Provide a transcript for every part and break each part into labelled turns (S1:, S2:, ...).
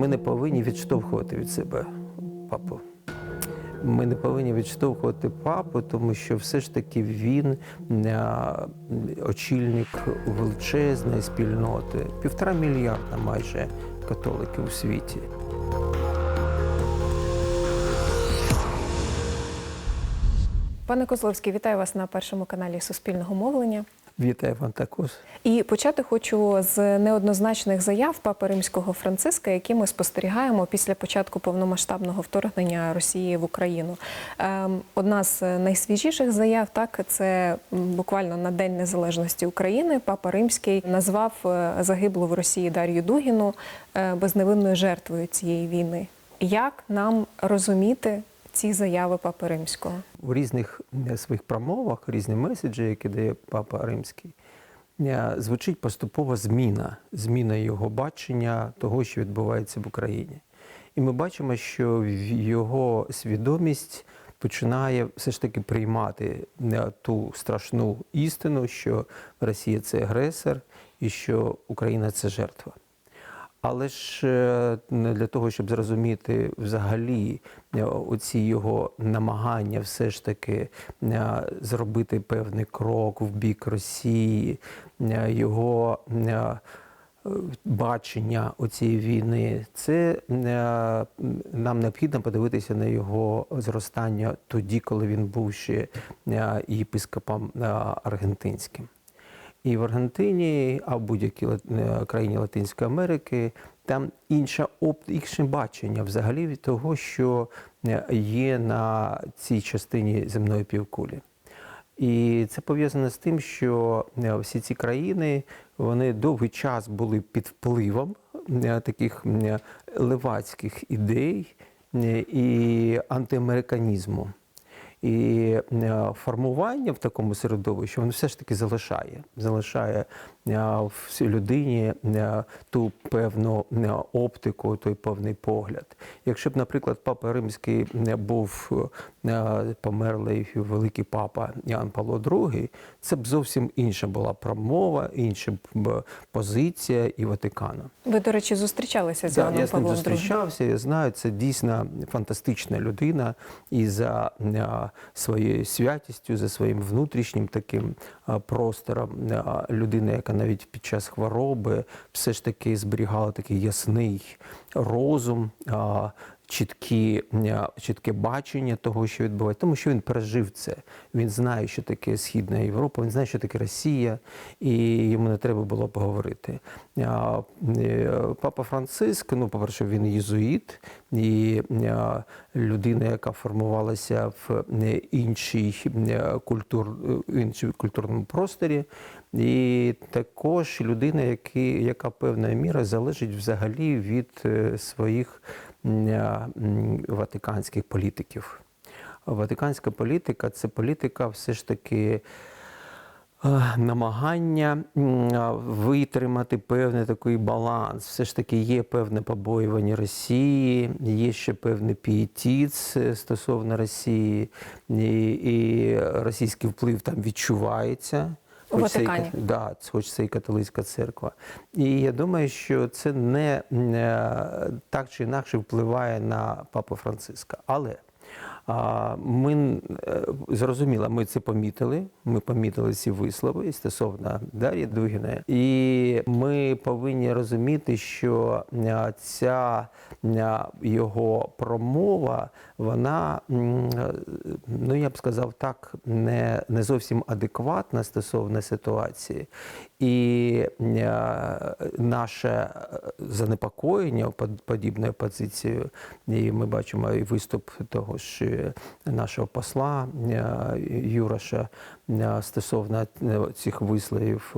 S1: ми не повинні відштовхувати від себе папу. Ми не повинні відштовхувати папу, тому що все ж таки він е, очільник величезної спільноти, півтора мільярда майже католиків у світі.
S2: Пане Козловський, вітаю вас на першому каналі Суспільного мовлення.
S1: Вітаю вам також.
S2: І почати хочу з неоднозначних заяв Папи Римського Франциска, які ми спостерігаємо після початку повномасштабного вторгнення Росії в Україну. Ем, Одна з найсвіжіших заяв, так це буквально на День Незалежності України. Папа Римський назвав е, загиблу в Росії Дар'ю Дугіну е, безневинною жертвою цієї війни. Як нам розуміти ці заяви Папи Римського?
S1: у різних е, своїх промовах, різні меседжі, які дає папа Римський, е, звучить поступова зміна, зміна його бачення того, що відбувається в Україні. І ми бачимо, що його свідомість починає все ж таки приймати е, ту страшну істину, що Росія це агресор і що Україна це жертва. Але ж е, для того, щоб зрозуміти взагалі е, оці його намагання все ж таки е, зробити певний крок в бік Росії, його бачення оцієї війни, це нам необхідно подивитися на його зростання тоді, коли він був ще єпископом аргентинським. І в Аргентині, а в будь-якій е, країні Латинської Америки, там інша оп, інше бачення взагалі від того, що е, є на цій частині земної півкулі. І це пов'язано з тим, що е, всі ці країни вони довгий час були під впливом таких левацьких ідей і антиамериканізму. І е, формування в такому середовищі воно все ж таки залишає. Залишає в людині е, ту певну е, оптику, той певний погляд. Якщо б, наприклад, папа Римський не був е, померлий великий папа Ян Павло II, це б зовсім інша була промова, інша б позиція і Ватикану.
S2: Ви, до речі, зустрічалися з
S1: Да,
S2: Іоанном
S1: я з ним
S2: Павлом II.
S1: зустрічався, я знаю, це дійсно фантастична людина і за своєю святістю, за своїм внутрішнім таким простором. Людина, яка навіть під час хвороби все ж таки зберігала такий ясний розум. Чіткі, чітке бачення того, що відбувається, тому що він пережив це. Він знає, що таке Східна Європа, він знає, що таке Росія, і йому не треба було поговорити. Е, Папа Франциск, ну, по-перше, він єзуїт і людина, яка формувалася в іншій культур, е, іншій культурному просторі, і також людина, які, яка певною мірою залежить взагалі від е, своїх е, ватиканських політиків. Ватиканська політика це політика все ж таки е, намагання витримати певний такий баланс. Все ж таки є певне побоювання Росії, є ще певний пієтіт стосовно Росії, і, і російський вплив там відчувається. Хоч це і Да, хоч це і католицька церква. І я думаю, що це не е, так чи інакше впливає на папу Франциска. Але ми е, зрозуміло, ми це помітили. Ми помітили ці вислови стосовно Дар'ї Дугіної. І ми повинні розуміти, що е, ця е, його промова, вона, ну я б сказав так, не, не зовсім адекватна стосовно ситуації. І е, наше е, занепокоєння подібною позицією, і ми бачимо і виступ того ж е, нашого посла Юраша стосовно цих висловів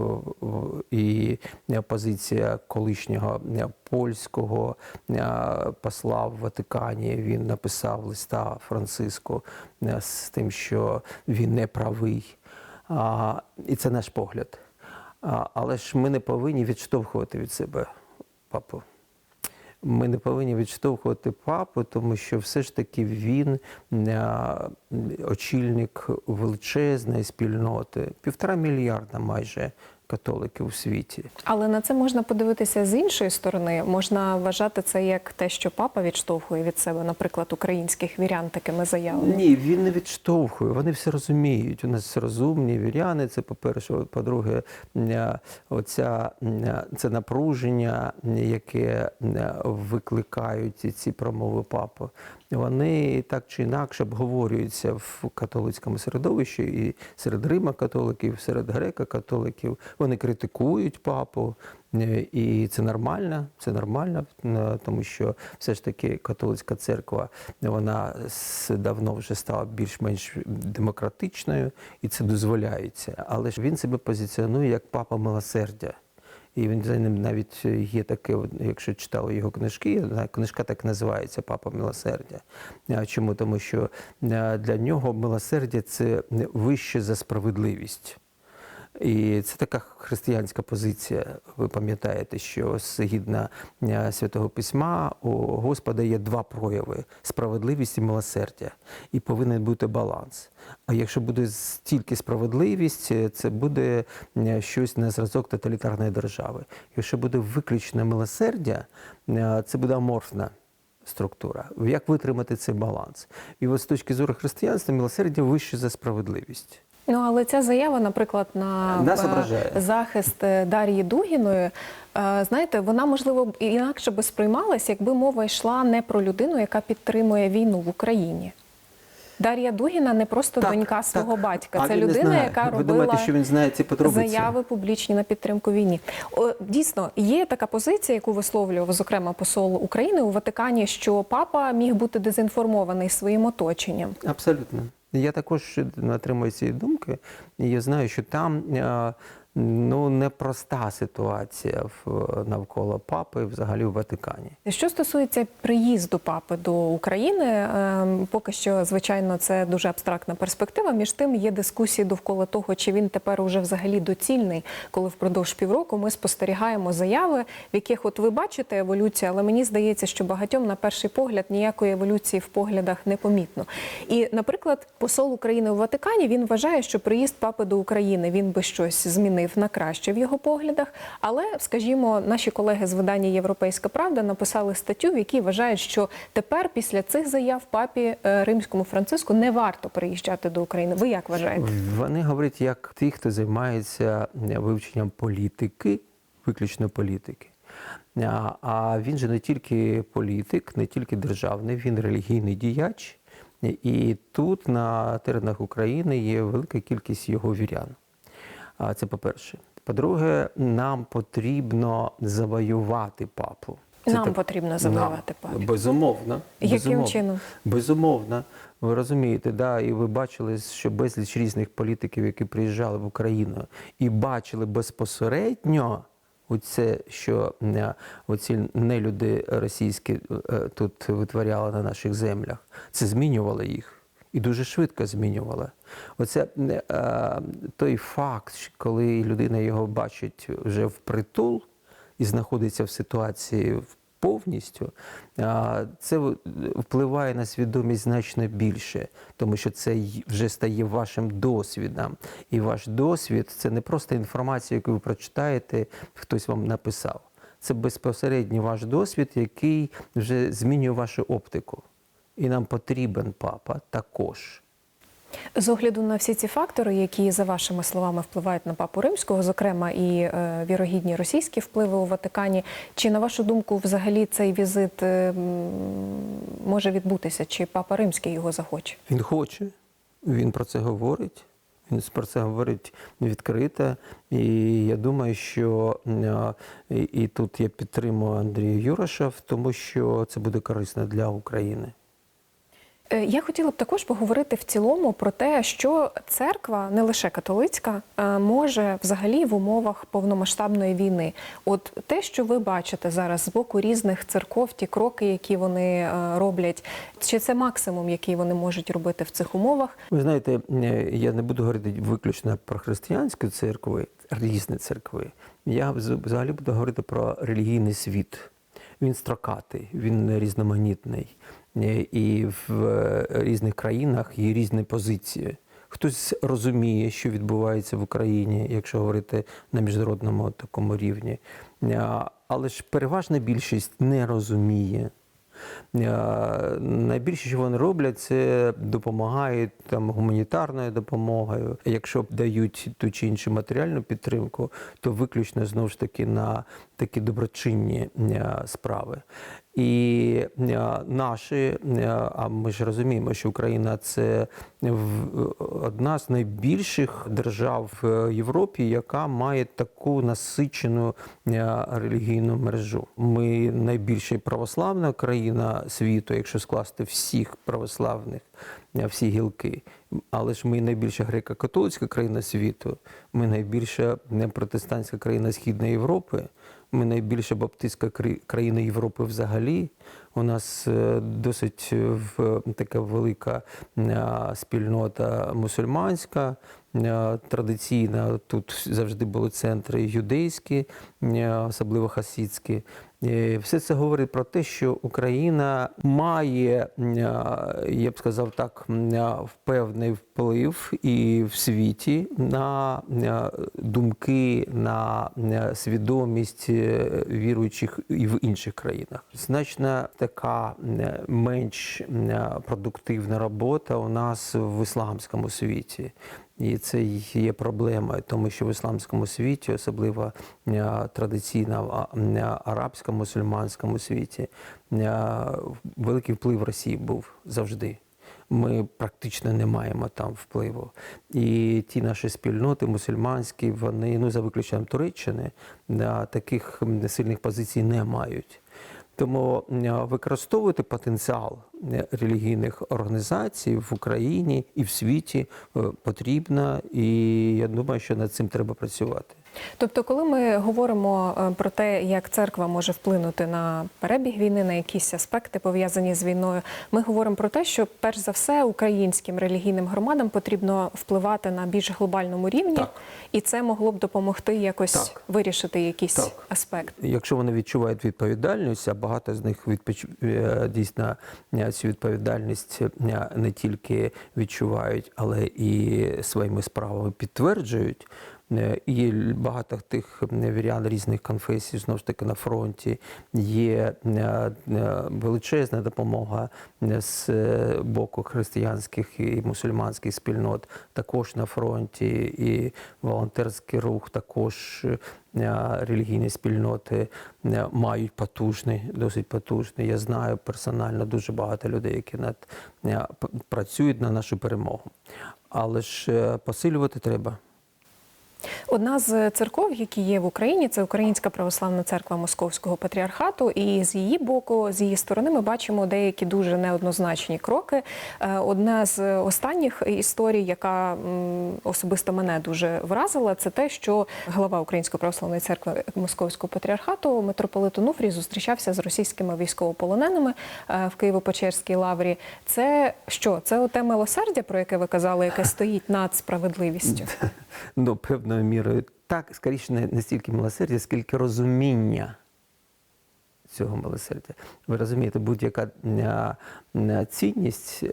S1: і позиція колишнього польського посла в Ватикані. Він написав листа Франциску з тим, що він не правий. І це наш погляд. Але ж ми не повинні відштовхувати від себе папу. Ми не повинні відштовхувати папу, тому що все ж таки він е, очільник величезної спільноти, півтора мільярда майже католиків у світі.
S2: Але на це можна подивитися з іншої сторони. Можна вважати це як те, що папа відштовхує від себе, наприклад, українських вірян такими заявами.
S1: Ні, він не відштовхує. Вони все розуміють. У нас розумні віряни. Це по-перше, по-друге, оця це напруження, яке ня, викликають ці- ці промови папи. Вони так чи інакше обговорюються в католицькому середовищі і серед Рима католиків, серед греко-католиків. Вони критикують папу, е, і це нормально. Це нормально, е, тому що все ж таки католицька церква вона давно вже стала більш-менш демократичною, і це дозволяється. Але ж він себе позиціонує як папа милосердя. І він за ним навіть є таке, якщо читали його книжки, книжка так називається Папа милосердя. Чому? Тому що е, для нього милосердя це вище за справедливість. І це така християнська позиція. Ви пам'ятаєте, що згідно е, Святого Письма у Господа є два прояви справедливість і милосердя. І повинен бути баланс. А якщо буде тільки справедливість, е, це буде е, щось на зразок тоталітарної держави. Якщо буде виключне милосердя, це буде аморфна структура. Як витримати цей баланс? І от з точки зору християнства милосердя вище за справедливість.
S2: Ну але ця заява, наприклад, на
S1: Нас
S2: е,
S1: ображає.
S2: захист е, Дар'ї Дугіної, е, знаєте, вона можливо інакше би сприймалась, якби мова йшла не про людину, яка підтримує війну в Україні. Дар'я Дугіна не просто донька свого батька,
S1: А
S2: це людина, яка
S1: Ви
S2: робила
S1: думаєте, що він знає ці
S2: заяви публічні на підтримку війні. О, дійсно, є така позиція, яку висловлював зокрема посол України у Ватикані, що папа міг бути дезінформований своїм оточенням.
S1: Абсолютно. Я також отримую цієї думки. І я знаю, що там е, ну, непроста ситуація в, навколо папи, взагалі в Ватикані.
S2: Що стосується приїзду папи до України, ем, поки що, звичайно, це дуже абстрактна перспектива. Між тим є дискусії довкола того, чи він тепер уже взагалі доцільний, коли впродовж півроку ми спостерігаємо заяви, в яких от ви бачите еволюцію, але мені здається, що багатьом на перший погляд ніякої еволюції в поглядах не помітно. І, наприклад, посол України у Ватикані він вважає, що приїзд папи до України він би щось змінив на краще в його поглядах. Але, скажімо, наші колеги з видання Європейська Правда написали статтю, в якій вважають, що тепер після цих заяв папі е, римському Франциску не варто приїжджати до України. Ви як вважаєте?
S1: Вони говорять як ті, хто займається вивченням політики, виключно політики. А він же не тільки політик, не тільки державний, він релігійний діяч. І тут на теренах України є велика кількість його вірян. Це по-перше. По-друге, нам потрібно завоювати папу. Це
S2: Нам
S1: так-
S2: потрібно завоювати папу.
S1: Безумовно.
S2: Яким
S1: безумовно.
S2: чином?
S1: Безумовно. Ви розумієте, да, і ви бачили, що безліч різних політиків, які приїжджали в Україну і бачили безпосередньо оце, що е, оці нелюди російські е, тут витворяли на наших землях. Це змінювало їх. І дуже швидко змінювало. Оце е, той факт, коли людина його бачить вже впритул і знаходиться в ситуації повністю, а, це впливає на свідомість значно більше, тому що це вже стає вашим досвідом. І ваш досвід це не просто інформація, яку ви прочитаєте, хтось вам написав. Це безпосередньо ваш досвід, який вже змінює вашу оптику. І нам потрібен папа також.
S2: З огляду на всі ці фактори, які за вашими словами впливають на папу римського, зокрема і е, вірогідні російські впливи у Ватикані, чи на вашу думку, взагалі цей візит е, може відбутися? Чи папа римський його захоче?
S1: Він хоче, він про це говорить. Він про це говорить відкрито. І я думаю, що е, і, і тут я підтримую Андрія Юраша, тому що це буде корисно для України.
S2: Е, Я хотіла б також поговорити в цілому про те, що церква, не лише католицька, е, може взагалі в умовах повномасштабної війни. От те, що ви бачите зараз з боку різних церков, ті кроки, які вони е, роблять, чи це максимум, який вони можуть робити в цих умовах?
S1: Ви знаєте, я не буду говорити виключно про християнські церкви, різні церкви. Я вз- взагалі буду говорити про релігійний світ. Він строкатий, він різноманітний. Е, І в е, різних країнах є різні позиції. хтось розуміє, що відбувається в Україні, якщо говорити на міжнародному такому рівні. Але ж переважна більшість не розуміє. Е, Найбільше, що вони роблять, це допомагають там гуманітарною допомогою. Якщо дають ту чи іншу матеріальну підтримку, то виключно знову ж таки на такі доброчинні е, справи. І е, наші, е, а ми ж розуміємо, що Україна це одна з найбільших держав в Європі, яка має таку насичену релігійну мережу. Ми найбільша православна країна світу, якщо скласти всіх православних, всі гілки. Але ж ми найбільша греко-католицька країна світу, ми найбільша протестантська країна Східної Європи. Ми найбільша баптистська країна Європи взагалі. У нас е, досить е, в- така велика е, спільнота мусульманська, е, традиційна. Тут завжди були центри юдейські, е, особливо хасідські. Е, Все це говорить про те, що Україна має, е, я б сказав так, е, певний вплив і в світі на е, думки, на е, свідомість е, віруючих і в інших країнах. Значно така е, менш е, продуктивна робота у нас в ісламському світі. І це є проблемою, тому що в ісламському світі, особливо е, традиційно е, арабському, мусульманському світі, е, великий вплив Росії був завжди. Ми практично не маємо там впливу. І ті наші спільноти мусульманські, вони, ну за виключенням Туреччини, таких сильних позицій не мають. Тому використовувати потенціал релігійних організацій в Україні і в світі е, потрібно, і я думаю, що над цим треба працювати.
S2: Тобто, коли ми говоримо е, про те, як церква може вплинути на перебіг війни, на якісь аспекти пов'язані з війною, ми говоримо про те, що перш за все українським релігійним громадам потрібно впливати на більш глобальному рівні,
S1: Так.
S2: і це могло б допомогти якось
S1: Так.
S2: вирішити якісь
S1: Так.
S2: аспекти.
S1: Якщо вони відчувають відповідальність, а багато з них відпоч... е, дійсно е, цю відповідальність не тільки відчувають, але і своїми справами підтверджують. Е, І багато тих вірян різних конфесій знову ж таки на фронті є е, е, величезна допомога з боку християнських і мусульманських спільнот також на фронті, і волонтерський рух також релігійні спільноти мають потужний, досить потужний. Я знаю персонально дуже багато людей, які над працюють на нашу перемогу. Але ж посилювати треба.
S2: Одна з церков, які є в Україні, це Українська православна церква Московського патріархату. І з її боку, з її сторони, ми бачимо деякі дуже неоднозначні кроки. Е, Одна з останніх історій, яка особисто мене дуже вразила, це те, що глава Української православної церкви Московського патріархату митрополит Онуфрій зустрічався з російськими військовополоненими е, в Києво-Печерській лаврі. Це що? Це оте милосердя, про яке ви казали, яке стоїть над справедливістю.
S1: Ну, певною мірою так, скоріше, не, не стільки милосердя, скільки розуміння цього милосердя. Ви розумієте, будь-яка е, е, цінність, е,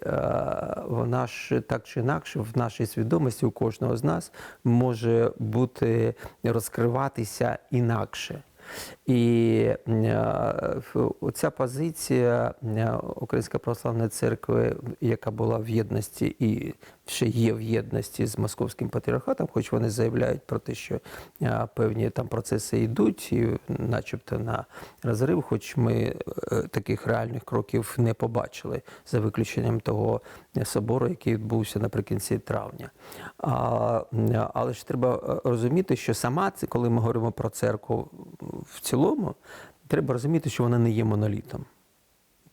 S1: вона ж так чи інакше в нашій свідомості у кожного з нас може бути розкриватися інакше. І е, ця позиція е, Української православної церкви, яка була в єдності і ще є в єдності з московським патріархатом, хоч вони заявляють про те, що е, певні там процеси йдуть, і начебто на розрив, хоч ми таких реальних кроків не побачили, за виключенням того собору, який відбувся наприкінці травня. Але ж треба розуміти, що сама це, коли ми говоримо про церкву в цілому, треба розуміти, що вона не є монолітом.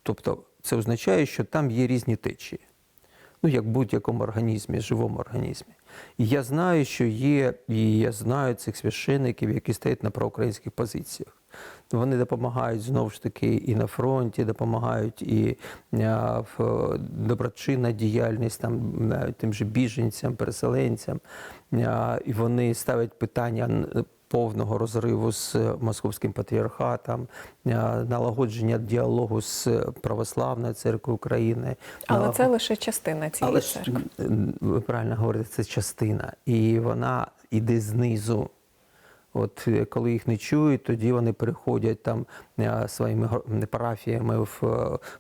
S1: Тобто це означає, що там є різні течії. Ну, як в будь-якому організмі, живому організмі. І я знаю, що є, і я знаю цих священиків, які стоять на проукраїнських позиціях. Вони допомагають знову ж таки і на фронті, допомагають і в доброчинна діяльність там тим же біженцям, переселенцям. І вони ставлять питання повного розриву з московським патріархатом, е, налагодження діалогу з православною церквою України.
S2: Але
S1: налагод-
S2: це лише частина цієї
S1: але
S2: церкви.
S1: ви правильно говорите, це частина, і вона йде знизу. От е, коли їх не чують, тоді вони переходять там е, своїми парафіями в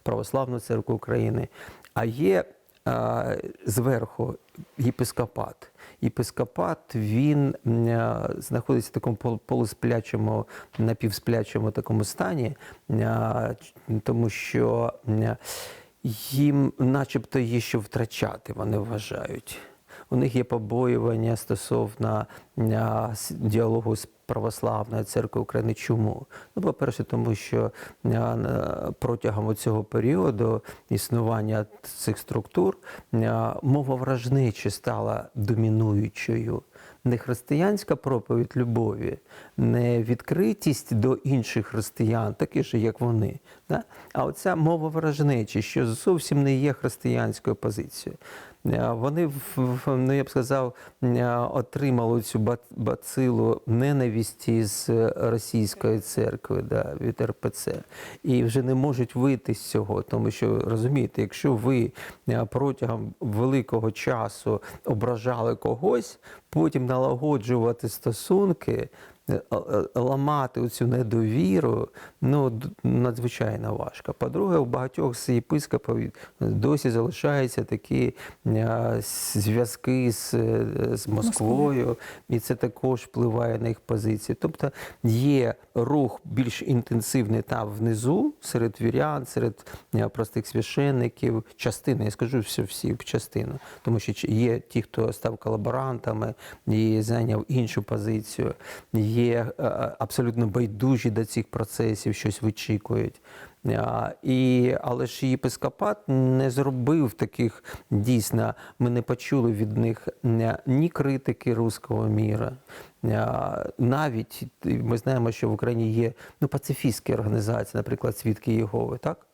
S1: православну церкву України. А є зверху єпископат. Єпископат він е, знаходиться в такому пол- полусплячому, напівсплячому такому стані, е, тому що їм, начебто, є що втрачати, вони вважають. У них є побоювання стосовно діалогу з православною церквою України. Чому? Ну, по-перше, тому що протягом цього періоду існування цих структур мова вражничі стала домінуючою. Не християнська проповідь любові, не відкритість до інших християн, такі ж, як вони. Да? А оця мова ворожнечі, що зовсім не є християнською позицією. Е, Вони, ну, я б сказав, е, отримали цю ба- бацилу ненависті з російської церкви, да, від РПЦ, і вже не можуть вийти з цього, тому що розумієте, якщо ви е, протягом великого часу ображали когось, потім налагоджувати стосунки. Е, е, Ламати цю недовіру ну надзвичайно важко. По-друге, у багатьох з єпископів досі залишаються такі е, зв'язки з, е, з Москвою, і це також впливає на їх позиції. Тобто є рух більш інтенсивний там внизу, серед вірян, серед е, простих священників, частина, я скажу все всі частину, тому що є ті, хто став колаборантами і зайняв іншу позицію, є е, абсолютно байдужі до цих процесів, щось вичікують. І, але ж єпископат не зробив таких дійсно, ми не почули від них ні критики руського міра. Навіть ми знаємо, що в Україні є ну, пацифістські організації, наприклад, Свідки Єгови, так?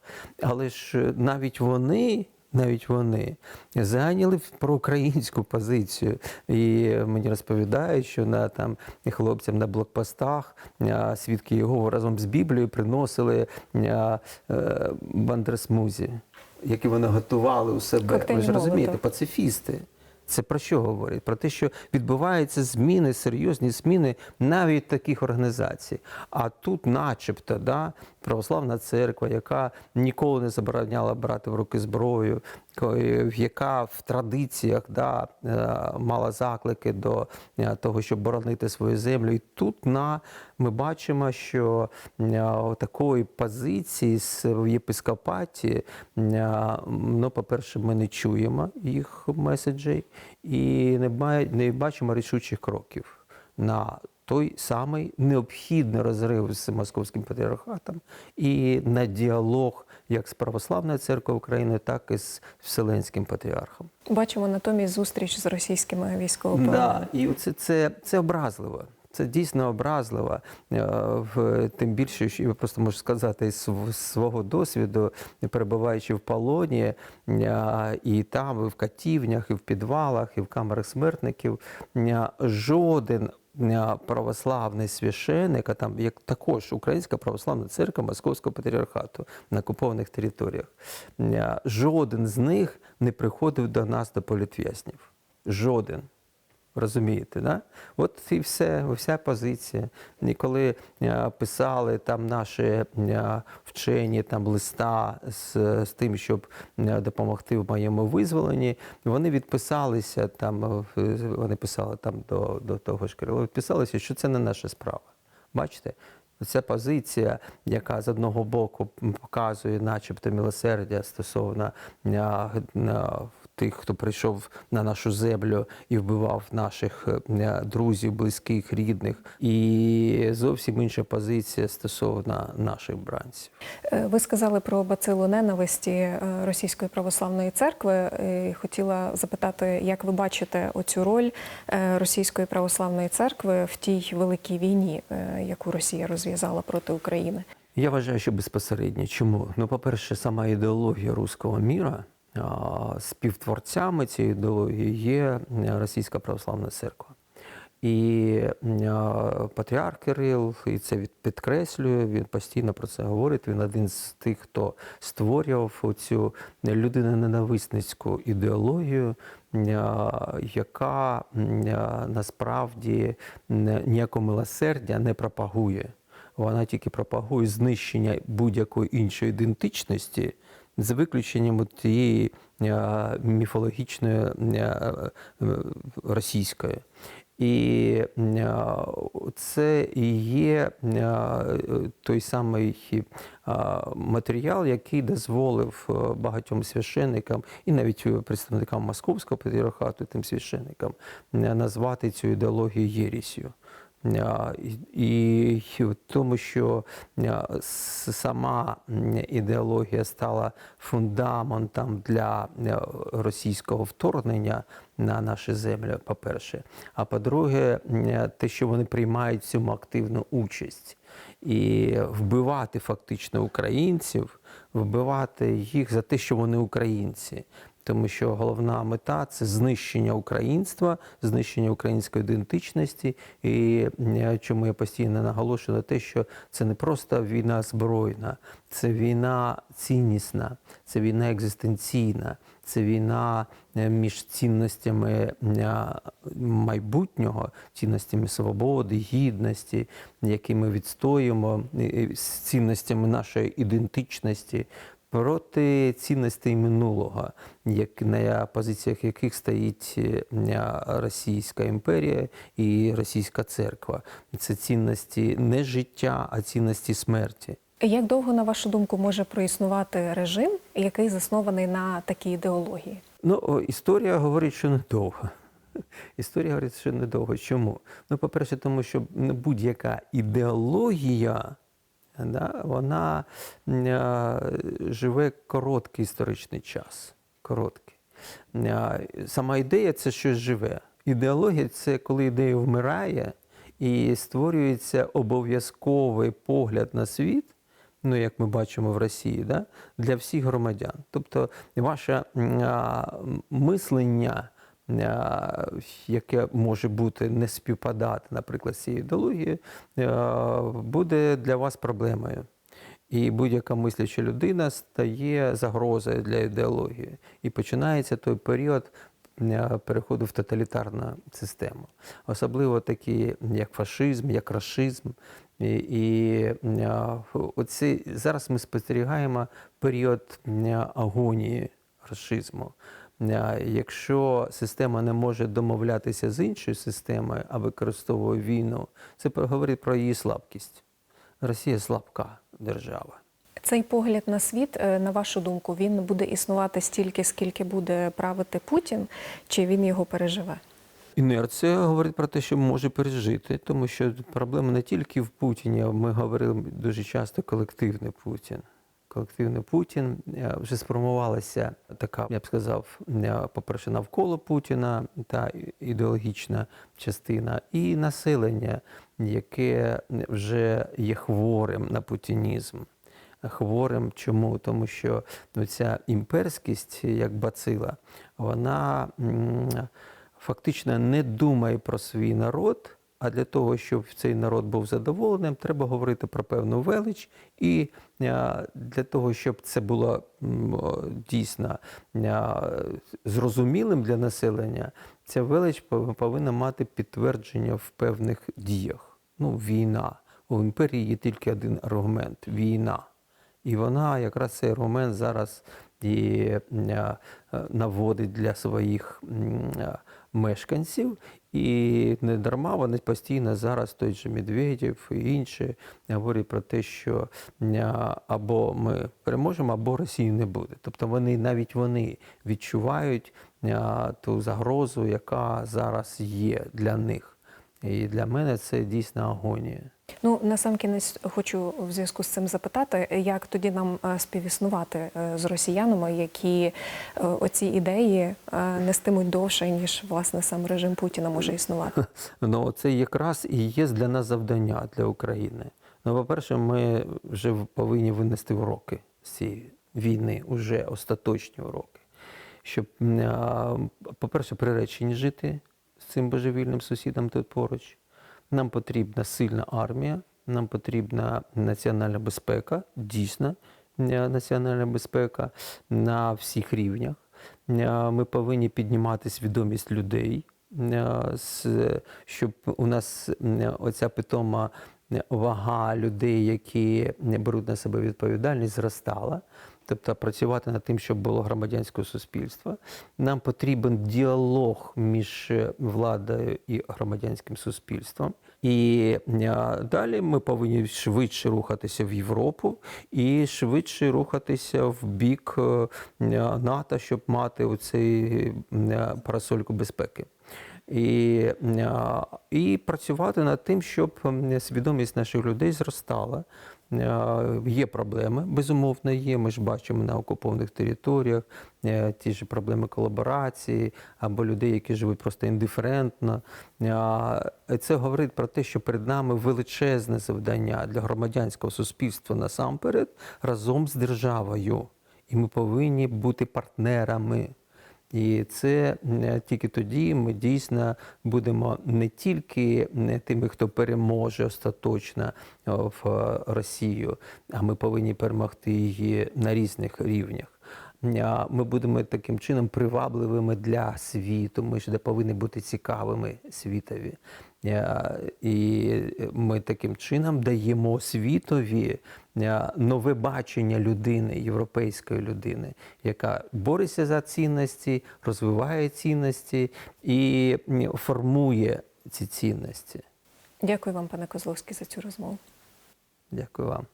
S1: Але ж е, навіть вони. Навіть вони зайняли проукраїнську позицію. І мені розповідають, що на там хлопцям на блокпостах а, свідки його разом з Біблією приносили а, е, бандерсмузі, які вони готували у себе.
S2: Коктейль
S1: Ви ж розумієте, пацифісти. Це про що говорить? Про те, що відбуваються зміни, серйозні зміни навіть таких організацій. А тут, начебто, да, православна церква, яка ніколи не забороняла брати в руки зброю, яка в традиціях да, е, мала заклики до е, того, щоб боронити свою землю. І тут на, ми бачимо, що е, такої позиції в єпископаті, е, ну, по-перше, ми не чуємо їх меседжей і не бачимо рішучих кроків на той самий необхідний розрив з московським патріархатом і на діалог як з православною церквою України, так і з Вселенським патріархом.
S2: Бачимо натомість зустріч з російськими військовополоненими.
S1: Да, і це, це, це образливо. Це дійсно образливо. Е, Тим більше, що я просто можу сказати з свого досвіду, перебуваючи в полоні, е, і там, і в катівнях, і в підвалах, і в камерах смертників, е, жоден православний священик, а там як також Українська православна церква Московського патріархату на окупованих територіях, жоден з них не приходив до нас до політв'язнів. Жоден. Розумієте, да? От і все, вся позиція. І коли е, писали там наші е, вчені там листа з, з тим, щоб е, допомогти в моєму визволенні, вони відписалися там, вони писали там до, до того ж Кирила, відписалися, що це не наша справа. Бачите? Ця позиція, яка з одного боку показує, начебто, милосердя стосовно тих, хто прийшов на нашу землю і вбивав наших е, друзів, близьких, рідних, і зовсім інша позиція стосовно наших бранців.
S2: Е, Ви сказали про бацилу ненависті е, Російської православної церкви. Е, Хотіла запитати, як ви бачите оцю роль е, Російської православної церкви в тій великій війні, е, яку Росія розв'язала проти України?
S1: Я вважаю, що безпосередньо. Чому? Ну, по-перше, сама ідеологія руського міра, співтворцями цієї ідеології є Російська православна церква. І патріарх Кирил, і це підкреслює, він постійно про це говорить. Він один з тих, хто створював цю людиноненависницьку ідеологію, яка насправді ніякого милосердя не пропагує. Вона тільки пропагує знищення будь-якої іншої ідентичності, за виключенням тієї е, міфологічної е, е, російської. І це і є той самий матеріал, який дозволив багатьом священникам і навіть представникам московського патріархату, тим священникам, назвати цю ідеологію єрісю. І, в тому, що сама ідеологія стала фундаментом для російського вторгнення на наші землі, по-перше. А по-друге, те, що вони приймають в цьому активну участь. І вбивати фактично українців, вбивати їх за те, що вони українці. Тому що головна мета це знищення українства, знищення української ідентичності. І чому я постійно наголошую на те, що це не просто війна збройна, це війна ціннісна, це війна екзистенційна, це війна е, між цінностями е, майбутнього, цінностями свободи, гідності, які ми відстоюємо, з цінностями нашої ідентичності проти цінностей минулого, як на позиціях яких стоїть е, Російська імперія і Російська церква. Це цінності не життя, а цінності смерті.
S2: Як довго, на вашу думку, може проіснувати режим, який заснований на такій ідеології?
S1: Ну, історія говорить, що недовго. Історія говорить, що недовго. Чому? Ну, по-перше, тому що будь-яка ідеологія, вона е, живе короткий історичний час. Короткий. Е, Сама ідея це щось живе. Ідеологія це коли ідея вмирає і створюється обов'язковий погляд на світ, ну як ми бачимо в Росії, да, для всіх громадян. Тобто ваше мислення, яке може бути не співпадати, наприклад, з цією ідеологією, буде для вас проблемою. І будь-яка мисляча людина стає загрозою для ідеології. І починається той період е, переходу в тоталітарну систему. Особливо такі, як фашизм, як рашизм. І, і е, оці, зараз ми спостерігаємо період е, агонії рашизму. Якщо система не може домовлятися з іншою системою, а використовує війну, це говорить про її слабкість. Росія слабка держава.
S2: Цей погляд на світ, е, на вашу думку, він буде існувати стільки, скільки буде правити Путін, чи він його переживе?
S1: Інерція говорить про те, що може пережити, тому що проблема не тільки в Путіні, а ми говорили дуже часто колективний Путін. Колективний Путін е, вже сформувалася така, я б сказав, е, по-перше, навколо Путіна та ідеологічна частина, і населення, яке вже є хворим на путінізм. Хворим чому? Тому що ну, ця імперськість, як бацила, вона фактично не думає про свій народ. А для того, щоб цей народ був задоволеним, треба говорити про певну велич. І е, для того, щоб це було дійсно е, зрозумілим для населення, ця велич повинна мати підтвердження в певних діях. Ну, війна. У імперії є тільки один аргумент війна. І вона якраз цей аргумент зараз і е, наводить для своїх мешканців. І не дарма вони постійно зараз той же Медведєв і інші говорять про те, що або ми переможемо, або Росії не буде. Тобто вони навіть вони відчувають ту загрозу, яка зараз є для них. І для мене це дійсно агонія.
S2: Ну насамкінець хочу в зв'язку з цим запитати, як тоді нам е, співіснувати е, з росіянами, які е, оці ідеї нестимуть довше, ніж власне сам режим Путіна може існувати.
S1: Ну, це якраз і є для нас завдання для України. Ну, по-перше, ми вже повинні винести уроки з цієї війни, уже остаточні уроки. Щоб, по-перше, приречені жити цим божевільним сусідом тут поруч. Нам потрібна сильна армія, нам потрібна національна безпека, дійсна е, національна безпека на всіх рівнях. Е, Ми повинні піднімати свідомість людей, е, щоб у нас оця питома вага людей, які беруть на себе відповідальність, зростала. Тобто працювати над тим, щоб було громадянське суспільство. Нам потрібен діалог між владою і громадянським суспільством. І е, далі ми повинні швидше рухатися в Європу і швидше рухатися в бік е, НАТО, щоб мати оцей е, парасольку безпеки. І, і працювати над тим, щоб свідомість наших людей зростала. Е, Є проблеми, безумовно, є. Ми ж бачимо на окупованих територіях е, ті ж проблеми колаборації або людей, які живуть просто індиферентно. Е, Це говорить про те, що перед нами величезне завдання для громадянського суспільства насамперед разом з державою. І ми повинні бути партнерами. І це тільки тоді ми дійсно будемо не тільки тими, хто переможе остаточно е, в е, Росію, а ми повинні перемогти її на різних рівнях. Ми будемо таким чином привабливими для світу. Ми ж повинні бути цікавими світові. Е, І ми таким чином даємо світові е, нове бачення людини, європейської людини, яка бореться за цінності, розвиває цінності і формує ці цінності.
S2: Дякую вам, пане Козловський, за цю розмову.
S1: Дякую вам.